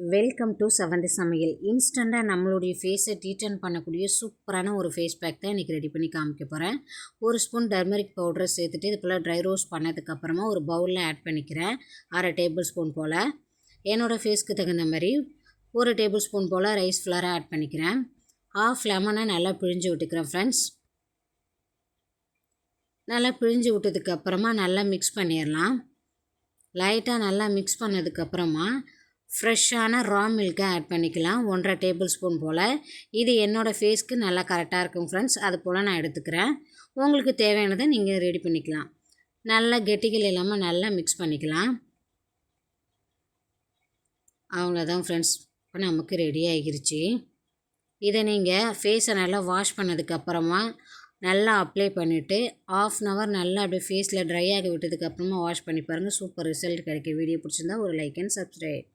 Welcome to செவந்தி சமையல். இன்ஸ்டண்ட்டாக நம்மளுடைய ஃபேஸை டீட்டன் பண்ணக்கூடிய சூப்பரான ஒரு ஃபேஸ் பேக் தான் இன்றைக்கி ரெடி பண்ணி காமிக்க போகிறேன் ஒரு ஸ்பூன் டர்மரிக் பவுடரை சேர்த்துட்டு இது போல் ட்ரை ரோஸ்ட் பண்ணதுக்கப்புறமா ஒரு பவுலில் ஆட் பண்ணிக்கிறேன். அரை டேபிள் ஸ்பூன் போல் என்னோடய ஃபேஸ்க்கு தகுந்த மாதிரி ஒரு டேபிள் ஸ்பூன் போல் ரைஸ் ஃப்ளவரை ஆட் பண்ணிக்கிறேன். ஆஃப் லெமனை நல்லா பிழிஞ்சு விட்டுக்கிறேன் ஃப்ரெண்ட்ஸ் நல்லா பிழிஞ்சு விட்டதுக்கப்புறமா நல்லா மிக்ஸ் பண்ணிடலாம். லைட்டாக நல்லா மிக்ஸ் பண்ணதுக்கப்புறமா ஃப்ரெஷ்ஷான ரா மில்க்கை ஆட் பண்ணிக்கலாம். ஒன்றரை டேபிள் ஸ்பூன் போல். இது என்னோடய ஃபேஸ்க்கு நல்லா கரெக்டாக இருக்கும் ஃப்ரெண்ட்ஸ். அது போல் நான் எடுத்துக்கிறேன். உங்களுக்கு தேவையானதை நீங்கள் ரெடி பண்ணிக்கலாம். நல்லா கெட்டிகள் இல்லாமல் நல்லா மிக்ஸ் பண்ணிக்கலாம். அவ்வளோதான் ஃப்ரெண்ட்ஸ். இப்போ நமக்கு ரெடி ஆகிருச்சு. இதை நீங்கள் ஃபேஸை நல்லா வாஷ் பண்ணதுக்கப்புறமா நல்லா அப்ளை பண்ணிவிட்டு ஆஃப் அன் ஹவர் நல்லா அப்படியே ஃபேஸில் ட்ரை ஆகி விட்டதுக்கப்புறமா வாஷ் பண்ணி பாருங்கள் சூப்பர் ரிசல்ட் கிடைக்கும். வீடியோ பிடிச்சிருந்தா ஒரு லைக் அண்ட் சப்ஸ்கிரைப்